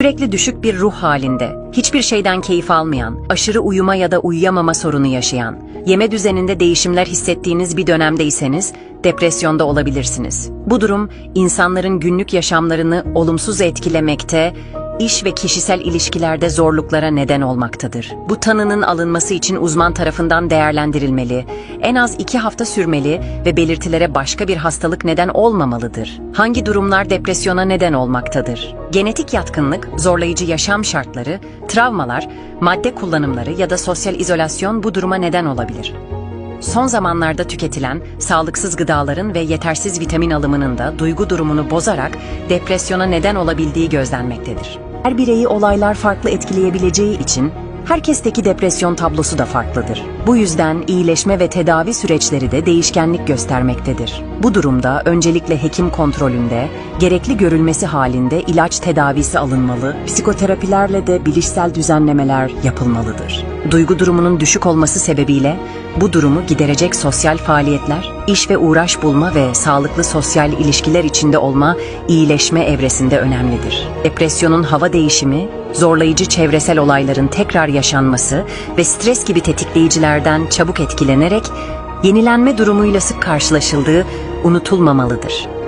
Sürekli düşük bir ruh halinde, hiçbir şeyden keyif almayan, aşırı uyuma ya da uyuyamama sorunu yaşayan, yeme düzeninde değişimler hissettiğiniz bir dönemdeyseniz depresyonda olabilirsiniz. Bu durum insanların günlük yaşamlarını olumsuz etkilemekte, iş ve kişisel ilişkilerde zorluklara neden olmaktadır. Bu tanının alınması için uzman tarafından değerlendirilmeli, en az iki hafta sürmeli ve belirtilere başka bir hastalık neden olmamalıdır. Hangi durumlar depresyona neden olmaktadır? Genetik yatkınlık, zorlayıcı yaşam şartları, travmalar, madde kullanımları ya da sosyal izolasyon bu duruma neden olabilir. Son zamanlarda tüketilen sağlıksız gıdaların ve yetersiz vitamin alımının da duygu durumunu bozarak depresyona neden olabildiği gözlenmektedir. Her bireyi olaylar farklı etkileyebileceği için herkesteki depresyon tablosu da farklıdır. Bu yüzden iyileşme ve tedavi süreçleri de değişkenlik göstermektedir. Bu durumda öncelikle hekim kontrolünde, gerekli görülmesi halinde ilaç tedavisi alınmalı, psikoterapilerle de bilişsel düzenlemeler yapılmalıdır. Duygu durumunun düşük olması sebebiyle bu durumu giderecek sosyal faaliyetler, iş ve uğraş bulma ve sağlıklı sosyal ilişkiler içinde olma iyileşme evresinde önemlidir. Depresyonun hava değişimi, zorlayıcı çevresel olayların tekrar yaşanması ve stres gibi tetikleyicilerden çabuk etkilenerek yenilenme durumuyla sık karşılaşıldığı unutulmamalıdır.